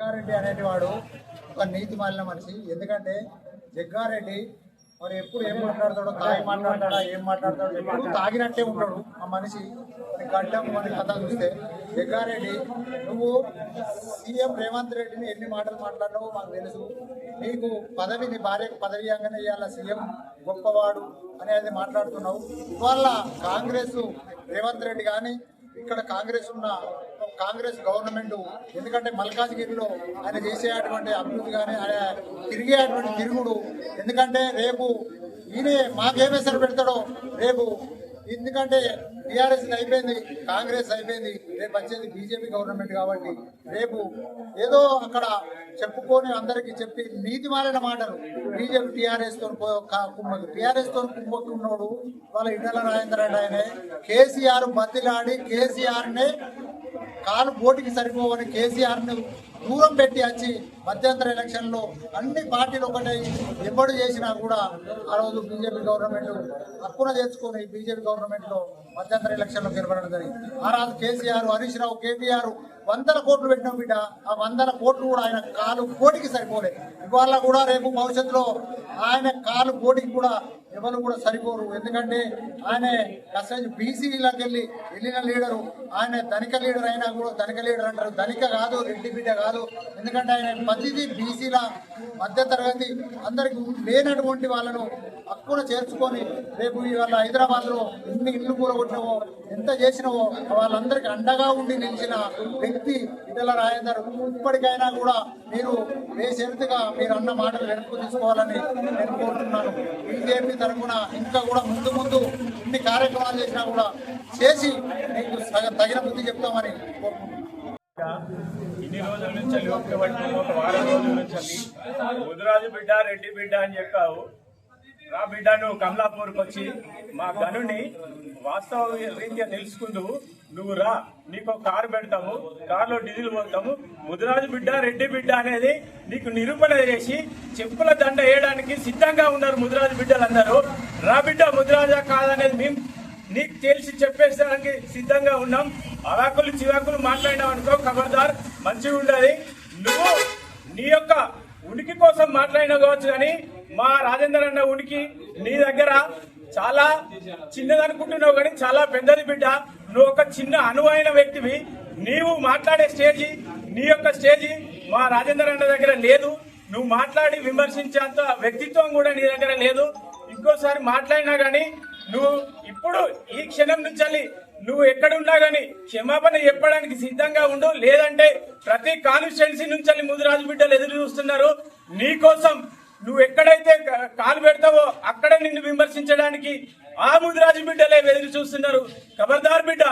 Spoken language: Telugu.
జగ్గారెడ్డి అనేటివాడు ఒక నీతి మాలిన మనిషి. ఎందుకంటే జగ్గారెడ్డి మరి ఎప్పుడు ఏం మాట్లాడతాడో తాగి మాట్లాడతాడా ఏం మాట్లాడతాడో ఎప్పుడు తాగినట్టే ఉంటాడు ఆ మనిషి. మరి గడ్డం మరి కథ చూస్తే జగ్గారెడ్డి నువ్వు సీఎం రేవంత్ రెడ్డిని ఎన్ని మాటలు మాట్లాడినావో మాకు తెలుసు. నీకు పదవి నీ భార్యకు పదవి అంగనే ఇవాళ సీఎం గొప్పవాడు అనేది మాట్లాడుతున్నావు. ఇవాళ కాంగ్రెస్ రేవంత్ రెడ్డి కానీ ఇక్కడ కాంగ్రెస్ ఉన్న కాంగ్రెస్ గవర్నమెంట్ ఎందుకంటే మల్కాజ్గిరిలో ఆయన చేసేటువంటి అభివృద్ధి కానీ ఆయన తిరిగేటువంటి తిరుగుడు ఎందుకంటే రేపు ఈయనే మాకేం ఎసరు పెడతాడో రేపు ఎందుకంటే టీఆర్ఎస్ అయిపోయింది కాంగ్రెస్ అయిపోయింది రేపు వచ్చేది బీజేపీ గవర్నమెంట్ కాబట్టి రేపు ఏదో అక్కడ చెప్పుకొని అందరికి చెప్పి నీతి మారిన మాటలు బీజేపీ టీఆర్ఎస్తో కుమ్మకు టీఆర్ఎస్తో కుమ్మకున్నాడు వాళ్ళ ఇటల రాజేంద్ర రెడ్డి ఆయనే. కేసీఆర్ బతిలాడి కేసీఆర్ నే కాలు పోటీకి సరిపోవని కేసీఆర్ను దూరం పెట్టి వచ్చి మధ్యంతర ఎలక్షన్లో అన్ని పార్టీలు ఒకటే ఎప్పుడు చేసినా కూడా ఆ రోజు బీజేపీ గవర్నమెంట్ హక్కున చేసుకుని బీజేపీ గవర్నమెంట్లో మధ్యంతర ఎలక్షన్లో గెలవడం జరిగింది. ఆ రోజు కేసీఆర్ హరీష్ రావు కేటీఆర్ వందల కోట్లు పెట్టిన బిడ్డ ఆ వందల కోట్లు కూడా ఆయన కాలు కోటికి సరిపోలే. ఇవాళ కూడా రేపు భవిష్యత్తులో ఆయన కాలు కోటికి కూడా ఎవరు కూడా సరిపోరు. ఎందుకంటే ఆయన అసలు బీసీలకు వెళ్ళి వెళ్ళిన లీడరు ఆయన ధనిక లీడర్ అయినా కూడా ధనిక లీడర్ అంటారు. ధనిక కాదు రెడ్డి బిడ్డ కాదు. ఎందుకంటే ఆయన ప్రతిదీ బీసీల మధ్య తరగతి అందరికి లేనటువంటి వాళ్ళను హక్కున చేర్చుకొని రేపు ఇవాళ హైదరాబాద్లో ఎన్ని ఇల్లు కూరగొట్టినవో ఎంత చేసినవో వాళ్ళందరికీ అండగా ఉండి నిలిచిన వ్యక్తి ఇటల రాజేందర్. ఇప్పటికైనా కూడా మీరు బేషరతుగా మీరు అన్న మాటలు వెనక్కు తీసుకోవాలని నేను కోరుతున్నాను. బీజేపీ తరఫున ఇంకా కూడా ముందు ముందు ఇన్ని కార్యక్రమాలు చేసినా కూడా చేసి మీకు తగ- తగిన బుద్ధి చెప్తామని కోరుకుంటున్నాను. నుంచి ఒక వారం రోజుల నుంచి ముదురాజు బిడ్డ రెడ్డి బిడ్డ అని చెప్పావు. రా బిడ్డ నువ్వు కమలాపూర్కి వచ్చి మా గనుని వాస్తవ రీత్యా తెలుసుకుందు. నువ్వు రా నీకు ఒక కారు పెడతాము కారులో డీజిల్ పోతాము. ముదిరాజు బిడ్డ రెడ్డి బిడ్డ అనేది నీకు నిరూపణ చేసి చెప్పుల దండ వేయడానికి సిద్ధంగా ఉన్నారు ముదిరాజు బిడ్డలందరూ. రా బిడ్డ ముదిరాజా కాదనేది మేము నీకు తెలిసి చెప్పేసడానికి సిద్ధంగా ఉన్నాం. అవాకులు చివాకులు మాట్లాడినావు అనుకో ఖబర్దార్ మంచిగా ఉండాలి. నువ్వు నీ యొక్క ఉనికి కోసం మాట్లాడిన కావచ్చు కానీ మా రాజేందర్ అన్న ఉనికి నీ దగ్గర చాలా చిన్నదనుకుంటున్నావు కానీ చాలా పెద్దది బిడ్డ. నువ్వు ఒక చిన్న అనువైన వ్యక్తివి. నీవు మాట్లాడే స్టేజీ నీ యొక్క స్టేజీ మా రాజేందర్ అన్న దగ్గర లేదు. నువ్వు మాట్లాడి విమర్శించేంత వ్యక్తిత్వం కూడా నీ దగ్గర లేదు. ఇంకోసారి మాట్లాడినా గానీ నువ్వు ఇప్పుడు ఈ క్షణం నుంచి నువ్వు ఎక్కడున్నా గానీ క్షమాపణ చెప్పడానికి సిద్ధంగా ఉండు. లేదంటే ప్రతి కాన్స్టిట్యున్సీ నుంచి ముదిరాజు బిడ్డలు ఎదురు చూస్తున్నారు. నీకోసం నువ్వు ఎక్కడైతే కాలు పెడతావో అక్కడ నిన్ను విమర్శించడానికి ఆ ముదిరాజు బిడ్డలే ఎదురు చూస్తున్నారు. ఖబర్దార్ బిడ్డ